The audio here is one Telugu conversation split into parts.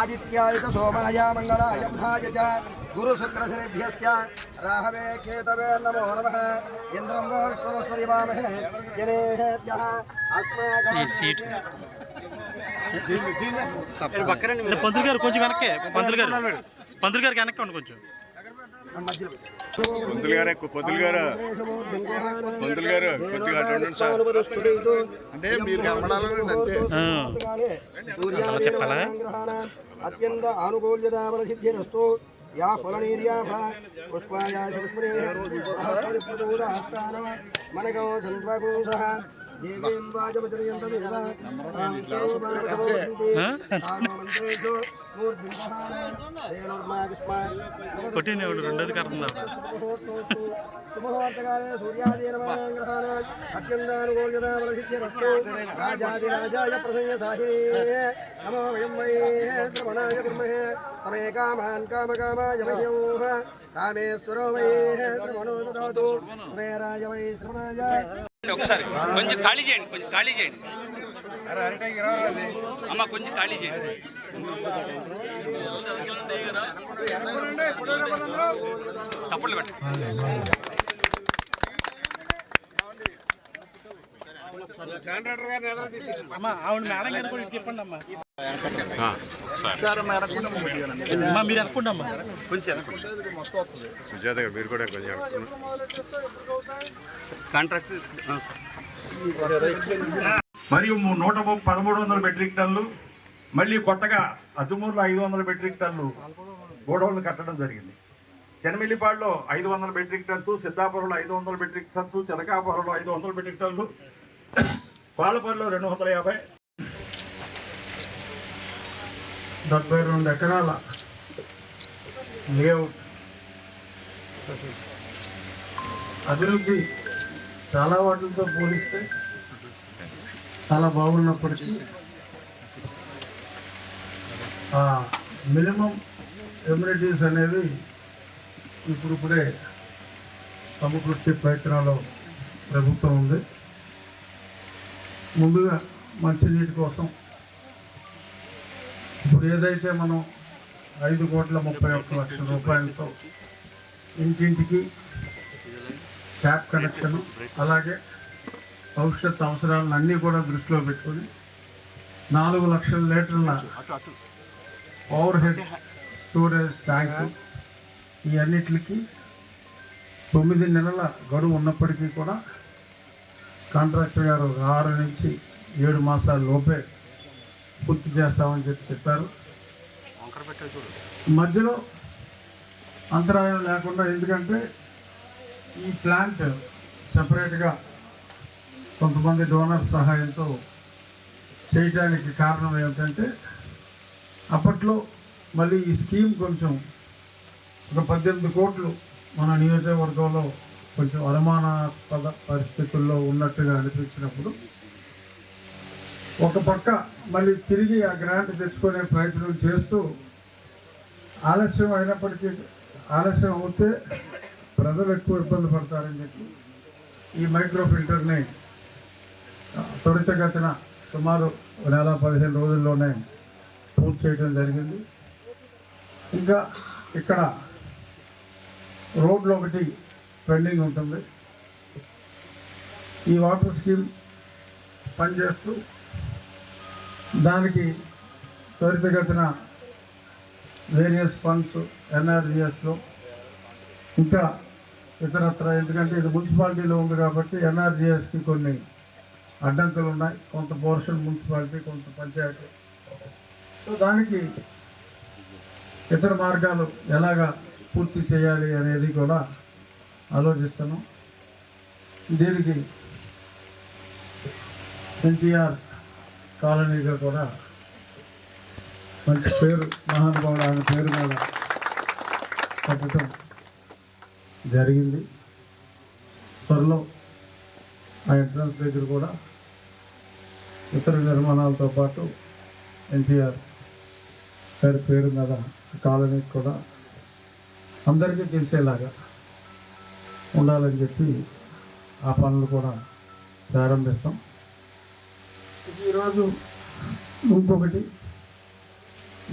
ఆదిత్యాయ సోమాయ మంగళాయ బుధాయ చ. గురుశుక్రశనిభ్యశ్చ రాహవే కేతవే నమో నమః. ఇంద్రం విశ్వస్పరివామహే జనేభ్యः అస్మాకం పంతులు గారు కొంచెం వెనక్కే. పంతులు గారు. పంతులు గారికి వెనక్కి ఉండి కొంచెం. పొద్దులు గారు పొద్దులు గారు. పంతులు గారు కొద్దిగా సార్. అంటే మీరు కనబడాలని అంతే. చెప్పాలా? అత్యంత ఆనుకూల్యతామల సిద్ధిరస్తు యా ఫలనీర్యా ఫల. పుష్పాయా పుష్పనేహస్తాన మనగో చంద్రకూసః. కొట్టింది ఎవడు? రెండోది కడుతుందా శుభవార్తకాలే సూర్యాదీనమాగ్రహాణ అత్యంతానుకూల్యతామలసిద్ధిరస్తు రాజాదిరాజాయ ప్రసంగ సాహినే నమో వయం వై శ్రవణాయ కుర్మహే సమే కామాన్ కామకామాయ కామేశ్వరో వై శ్రవణో వై శ్రవణాయ ఒకసారి కొంచెం ఖాళీ చేయండి కొంచెం ఖాళీ చేయండి అమ్మ కొంచెం ఖాళీ చేయండి తప్పట్లు పెట్టండి అమ్మా ఆవిడ మేడం గారు కూడా ఇటు తిప్పండి అమ్మా మీరు అమ్మా. కొంచెం సుజాత గారు మీరు కూడా కొంచెం. కాంట్రాక్ట్ మరియు నూట పదమూడు వందల మెట్రిక్ టన్నులు మళ్ళీ కొత్తగా అతుమూరులో ఐదు వందల మెట్రిక్ టన్నులు గోడౌన్లు కట్టడం జరిగింది. చెనమిల్లిపాడులో ఐదు వందల మెట్రిక్ టన్సు సిద్ధాపురంలో ఐదు వందల మెట్రిక్ టన్సు చిలకాపురంలో ఐదు వందల మెట్రిక్ టన్నులు పాలపల్లిలో రెండు వందల యాభై డెబ్బై రెండు ఎకరాల లేఅవుట్. అభివృద్ధి చాలా వాటితో పోలిస్తే చాలా బాగున్నప్పటికీ మినిమం ఎమ్యూనిటీస్ అనేవి ఇప్పుడిప్పుడే సమకూర్చే ప్రయత్నంలో ప్రభుత్వం ఉంది. ముందుగా మంచినీటి కోసం ఇప్పుడు ఏదైతే మనం ఐదు కోట్ల ముప్పై ఒక్క లక్షల రూపాయలతో ఇంటింటికి ట్యాప్ కనెక్షన్ అలాగే భవిష్యత్ అవసరాలను అన్నీ కూడా దృష్టిలో పెట్టుకొని నాలుగు లక్షల లీటర్ల ఓవర్ హెడ్ స్టోరేజ్ ట్యాంక్ ఈ అన్నిటికి తొమ్మిది నెలల గడువు ఉన్నప్పటికీ కూడా కాంట్రాక్టర్ గారు ఆరు నుంచి ఏడు మాసాల లోపే పూర్తి చేస్తామని చెప్పి చెప్పారు. మధ్యలో అంతరాయం లేకుండా ఎందుకంటే ఈ ప్లాంట్ సపరేట్గా కొంతమంది డోనర్ సహాయంతో చేయడానికి కారణం ఏమిటంటే అప్పట్లో మళ్ళీ ఈ స్కీమ్ కొంచెం ఒక పద్దెనిమిది కోట్లు మన నియోజకవర్గంలో కొంచెం అనుమానాస్పద పరిస్థితుల్లో ఉన్నట్టుగా అనిపించినప్పుడు ఒక పక్క మళ్ళీ తిరిగి ఆ గ్రాంట్ తెచ్చుకునే ప్రయత్నం చేస్తూ ఆలస్యం అయినప్పటికీ ఆలస్యం అవుతే ప్రజలు ఎక్కువ ఇబ్బంది పడతారని చెప్పి ఈ మైక్రో ఫిల్టర్ని త్వరితగతిన సుమారు నెల పదిహేను రోజుల్లోనే పూర్తి చేయడం జరిగింది. ఇంకా ఇక్కడ రోడ్లు ఒకటి పెండింగ్ ఉంటుంది. ఈ వాటర్ స్కీమ్ పనిచేస్తూ దానికి త్వరితగతిన వేరియస్ ఫండ్స్ ఎన్ఆర్జిఎస్లో ఇంకా ఇతరత్ర ఎందుకంటే ఇది మున్సిపాలిటీలో ఉంది కాబట్టి ఎన్ఆర్జిఎస్కి కొన్ని అడ్డంకులు ఉన్నాయి. కొంత పోర్షన్ మున్సిపాలిటీ కొంత పంచాయతీ. సో దానికి ఇతర మార్గాలు ఎలాగా పూర్తి చేయాలి అనేది కూడా ఆలోచిస్తాను దీనికి ఎన్టీఆర్ కాలనీగా కూడా మంచి పేరు మహానుభావుడు ఆయన పేరు మీద కట్టడం జరిగింది. త్వరలో ఆ ఎంట్రన్స్ దగ్గర కూడా ఇతర నిర్మాణాలతో పాటు ఎన్టీఆర్ గారి పేరు మీద కాలనీకి కూడా అందరికీ తెలిసేలాగా ఉండాలని చెప్పి ఆ పనులు కూడా ప్రారంభిస్తాం. ఈరోజు ఇంకొకటి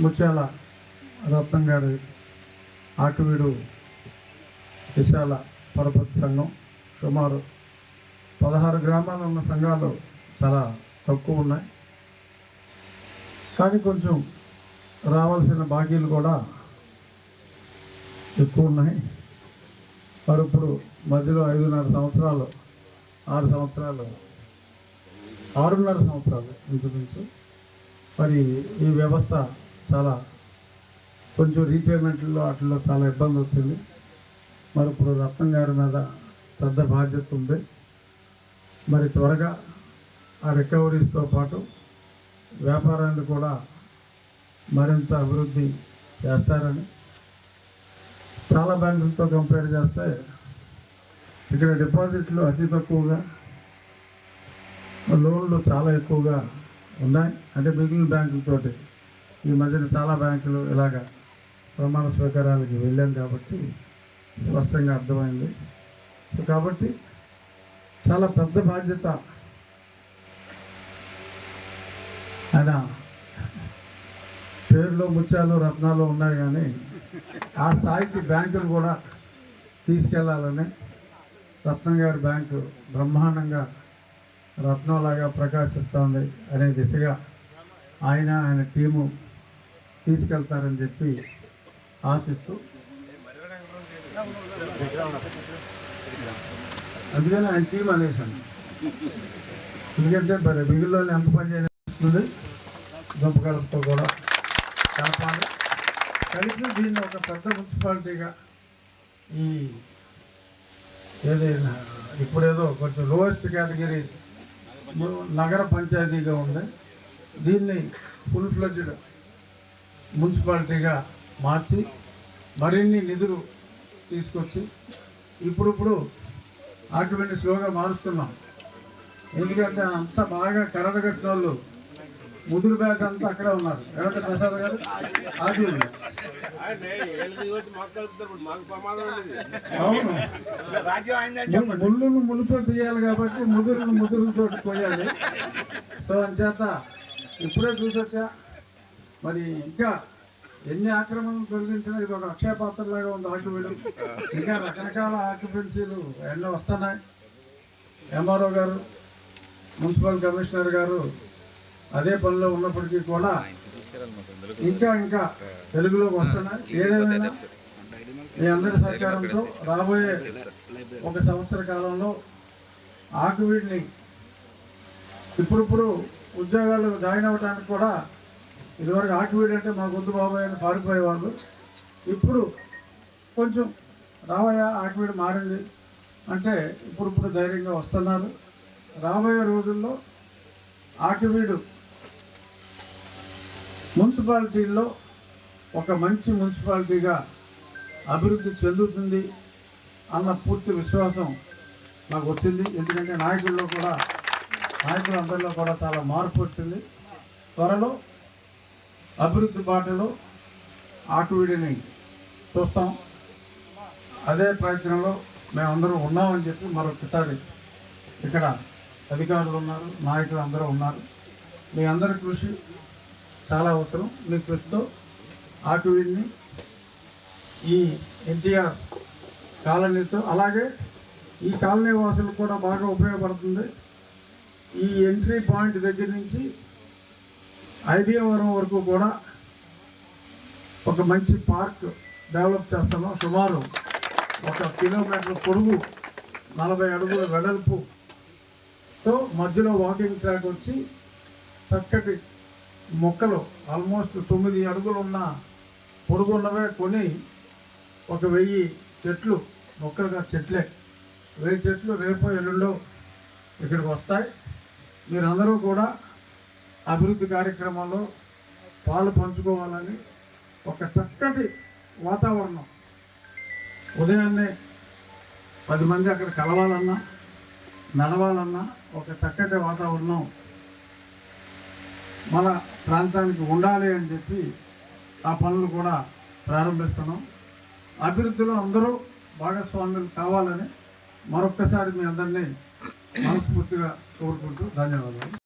ముత్యాల రత్నం గారి ఆటవీడు విశాల పరపతి సంఘం. సుమారు పదహారు గ్రామాలు ఉన్న సంఘాలు చాలా తక్కువ ఉన్నాయి. కానీ కొంచెం రావాల్సిన బాకీలు కూడా ఎక్కువ ఉన్నాయి. వారు ఇప్పుడు మధ్యలో ఐదున్నర సంవత్సరాలు ఆరు సంవత్సరాలు ఆరున్నర సంవత్సరాలు ఇంచుమించు. మరి ఈ వ్యవస్థ చాలా కొంచెం రీపేమెంట్లో వాటిల్లో చాలా ఇబ్బంది వచ్చింది మరి ఇప్పుడు రత్నం గారి మీద పెద్ద బాధ్యత ఉంది. మరి త్వరగా ఆ రికవరీస్తో పాటు వ్యాపారాన్ని కూడా మరింత అభివృద్ధి చేస్తారని చాలా బ్యాంకులతో కంపేర్ చేస్తే ఇక్కడ డిపాజిట్లు అతి తక్కువగా లోన్లు చాలా ఎక్కువగా ఉన్నాయి. అంటే మిగిలిన బ్యాంకులతోటి ఈ మధ్యన చాలా బ్యాంకులు ఇలాగా ప్రమాణ స్వీకారాలకి వెళ్ళాం కాబట్టి స్పష్టంగా అర్థమైంది. సో కాబట్టి చాలా పెద్ద బాధ్యత ఆయన. పేరులో ముత్యాలు రత్నాలు ఉన్నాయి కానీ ఆ స్థాయికి బ్యాంకులు కూడా తీసుకెళ్ళాలని రత్నం గారి బ్యాంకు బ్రహ్మాండంగా రత్నంలాగా ప్రకాశిస్తోంది అనే దిశగా ఆయన ఆయన టీము తీసుకెళ్తారని చెప్పి ఆశిస్తూ అందుకని ఆయన టీం అనేసాను ఎందుకంటే మరి మిగిలిలో ఎంత పని చేస్తుంది దుంపకలతో కూడా కలపాలి. కలిపి దీన్ని ఒక పెద్ద మున్సిపాలిటీగా ఈ ఏదైనా ఇప్పుడేదో కొంచెం లోయెస్ట్ కేటగిరీ నగర పంచాయతీగా ఉంది దీన్ని ఫుల్ ఫ్లెడ్జ్డ్ మున్సిపాలిటీగా మార్చి మరిన్ని నిధులు తీసుకొచ్చి ఇప్పుడిప్పుడు ఆక్యుపెంట్ స్లోగా మారుస్తున్నాం. ఎందుకంటే అంత బాగా కరడగట్టిన వాళ్ళు ముదురు బ్యాగ్ అంతా అక్కడే ఉన్నారు. ఎవరైతే ప్రసాద్ గారు? ఆర్డీఓ అవును. ముళ్ళును ముళ్ళుతో తీయాలి కాబట్టి ముదురును ముదురుతో కొయ్యాలి సో అంచేత ఇప్పుడే చూసొచ్చా. మరి ఇంకా ఎన్ని ఆక్రమణలు తొలగించినా ఇది ఒక అక్షయ పాత్రలాగా ఉంది ఆక్యుపీడు ఇంకా రకరకాల ఆక్యుపెన్సీలు ఎన్నో వస్తున్నాయి. ఎంఆర్ఓ గారు మున్సిపల్ కమిషనర్ గారు అదే పనిలో ఉన్నప్పటికీ కూడా ఇంకా ఇంకా తెలుగులో వస్తున్నాయి. ఏదేమైనా మీ అందరి సహకారంతో రాబోయే ఒక సంవత్సర కాలంలో ఆకువీడిని ఇప్పుడిప్పుడు ఉద్యోగాలు జాయిన్ అవ్వడానికి కూడా ఇదివరకు ఆకువీడి అంటే మా గొంతు బాబాయ్ అని పారిపోయేవాళ్ళు. ఇప్పుడు కొంచెం రాబోయే ఆకువీడి మారింది అంటే ఇప్పుడు ఇప్పుడు ధైర్యంగా వస్తున్నారు. రాబోయే రోజుల్లో ఆకివీడు మున్సిపాలిటీల్లో ఒక మంచి మున్సిపాలిటీగా అభివృద్ధి చెందుతుంది అన్న పూర్తి విశ్వాసం నాకు వచ్చింది. ఎందుకంటే నాయకుల్లో కూడా నాయకులందరిలో కూడా చాలా మార్పు వచ్చింది. త్వరలో అభివృద్ధి బాటలో ఆకువీడిని చూస్తాం. అదే ప్రయత్నంలో మేమందరం ఉన్నామని చెప్పి మరొకసారి ఇక్కడ అధికారులు ఉన్నారు నాయకులు అందరూ ఉన్నారు. మీ అందరి కృషి చాలా అవసరం. మీ కృషితో ఆటోని ఈ ఎన్టీఆర్ కాలనీతో అలాగే ఈ కాలనీ వాసులకు కూడా బాగా ఉపయోగపడుతుంది. ఈ ఎంట్రీ పాయింట్ దగ్గర నుంచి ఐడియావరం వరకు కూడా ఒక మంచి పార్క్ డెవలప్ చేస్తాము. సుమారు ఒక కిలోమీటర్ పొడుగు నలభై అడుగుల వెడల్పుతో మధ్యలో వాకింగ్ ట్రాక్ వచ్చి చక్కటి మొక్కలు ఆల్మోస్ట్ తొమ్మిది అడుగులు ఉన్న పొడుగున్నవే కొని ఒక వెయ్యి చెట్లు మొక్కలుగా చెట్లే. వెయ్యి చెట్లు రేపు ఎల్లుండో ఇక్కడికి వస్తాయి. మీరందరూ కూడా అభివృద్ధి కార్యక్రమంలో పాలు పంచుకోవాలని ఒక చక్కటి వాతావరణం. ఉదయాన్నే పది మంది అక్కడ కలవాలన్నా నడవాలన్నా ఒక చక్కటి వాతావరణం మన ప్రాంతానికి ఉండాలి అని చెప్పి ఆ పనులు కూడా ప్రారంభిస్తున్నాం. అభివృద్ధిలో అందరూ భాగస్వాములు కావాలని మరొక్కసారి మీ అందరినీ మనస్ఫూర్తిగా కోరుకుంటూ ధన్యవాదాలు.